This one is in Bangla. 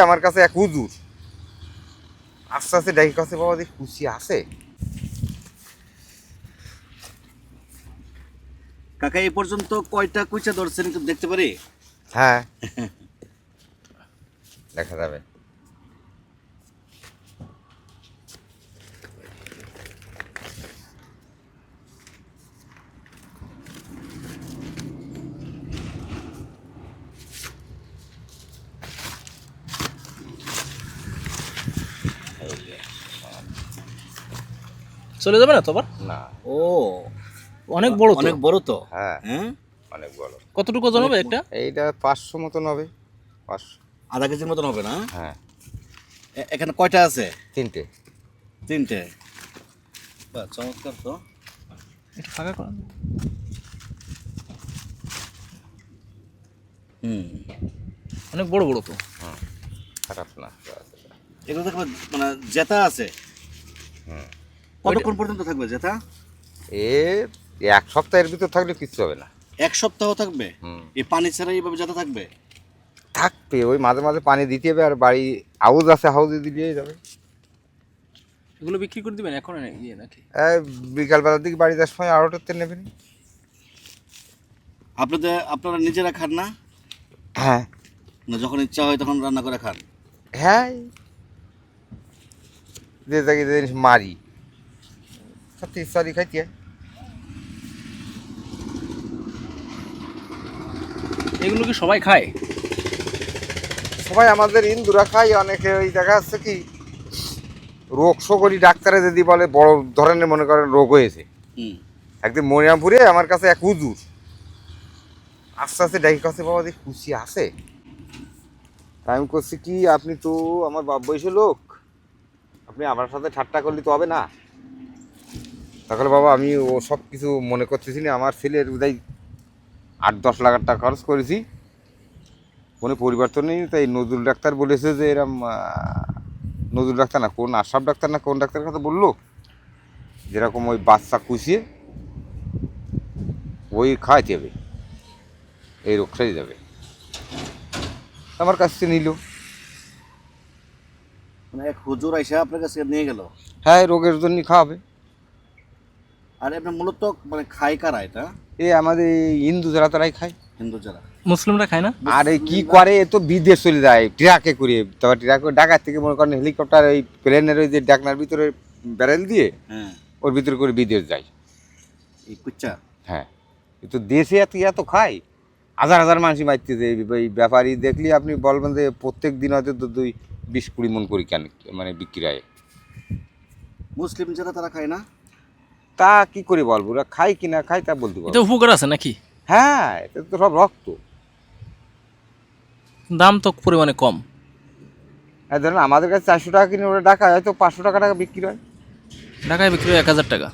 আমার কাছে এক হুজুর। আস্তে আস্তে ডাকি কাছে বাবা দেখি খুশি আছে? কাকা এই পর্যন্ত কয়টা কুইচা ধরছেন একটু দেখতে পারি? হ্যাঁ। দেখা যাবে। চলে যাবে না তো আবার না। ও অনেক বড় অনেক বড় তো? হ্যাঁ। হ্যাঁ? অনেক বড়। কতটুকু ওজন হবে একটা? এইটা পাঁচশো মতন হবে। পাঁচশো। আধা কেজির মতন হবে না? হ্যাঁ। এখানে কয়টা আছে? তিনটে। তিনটে। বাহ, চমৎকার তো। একটু ফাঁকা করা। হুম। অনেক বড় বড় তো। হ্যাঁ খারাপ না। এগুলো দেখবে মানে জেতা আছে। হুম। কতক্ষণ পর্যন্ত থাকবে জেতা এ এক সপ্তাহের ভিতর থাকলে কিচ্ছু হবে না। এক সপ্তাহ থাকবে। এই পানি ছাড়া এইভাবে জেতা থাকবে? থাকবে ওই মাঝে মাঝে পানি দিতে হবে আর বাড়ি হাউস আছে হাউসে দিলেই যাবে। এগুলো বিক্রি করে দিবেন এখন ইয়ে নাকি? বিকালবেলার দিকে বাড়ি যাওয়ার সময় আড়োটাতে নেবেন। আপনাদের আপনারা নিজেরা খান না? হ্যাঁ। না যখন ইচ্ছা হয় তখন রান্না করে খান? হ্যাঁ। যে জায়গায় জিনিস মারি। সত্যি সরি খাইতে এগুলো কি সবাই খায়? সবাই আমাদের ইন্দুরা খাই অনেকে ওই দেখা যাচ্ছে কি রোগ শোকরি ডাক্তারে যদি বলে বড় ধরনের মনে করেন রোগ হয়েছে। একদিন মরিয়ামপুরে আমার কাছে এক হুজুর আস্তে আস্তে ডাকি কাছে বাবা দেখি খুশি আছে? তাই আমি করছি কি আপনি তো আমার বাপ বয়সী লোক। আপনি আমার সাথে ঠাট্টা করলে তো হবে না? তাহলে বাবা আমি ও সব কিছু মনে করতেছি না আমার ছেলের উদয় আট দশ লাখ টাকা খরচ করেছি। কোনো পরিবর্তন নেই তাই নজরুল ডাক্তার বলেছে যে এরম নজরুল ডাক্তার না কোন আশরাফ ডাক্তার না কোন ডাক্তারের কথা বলল? যেরকম ওই বাচ্চা কুচিয়ে ওই খাওয়াতে হবে। এই রোগ সেরে যাবে। আমার কাছ থেকে নিল। মানে হুজুর আইসা আপনার কাছে নিয়ে গেল? হ্যাঁ রোগের জন্য খাওয়াবে। আর আপনার মূলত মানে খায় কারা এটা? এই আমাদের হিন্দু যারা তারাই খায়। হিন্দু যারা। মুসলিমরা খায় না? আর এই কি করে এ তো বিদেশ চলে যায় ট্রাকে করে। তারপর ট্রাকে ঢাকা থেকে মনে করেন হেলিকপ্টার ওই প্লেনের ওই যে ডাকনার ভিতরে ব্যারেল দিয়ে হ্যাঁ। ওর ভিতরে করে বিদেশ যায়। এই কুচ্চা? হ্যাঁ। এ তো দেশে এত এত খায়। হাজার হাজার মানুষই মারতেছে এই এই ব্যাপারী দেখলে আপনি বলবেন যে প্রত্যেক দিন হয়তো দু- দুই বিশ কুড়ি মন করি কেন মানে বিক্রি হয়। মুসলিম যারা তারা খায় না? তা কি করে বলব? ওরা খায় কি না খায় তা বলতে পারব। উপকার আছে নাকি? হ্যাঁ এটা তো সব রক্ত। দাম তো পরিমাণে কম। হ্যাঁ ধরেন আমাদের কাছে চারশো টাকা কিনে ওরা ঢাকায় হয়তো পাঁচশো টাকা টাকা বিক্রি হয়। ঢাকায় বিক্রি হয় এক হাজার টাকা।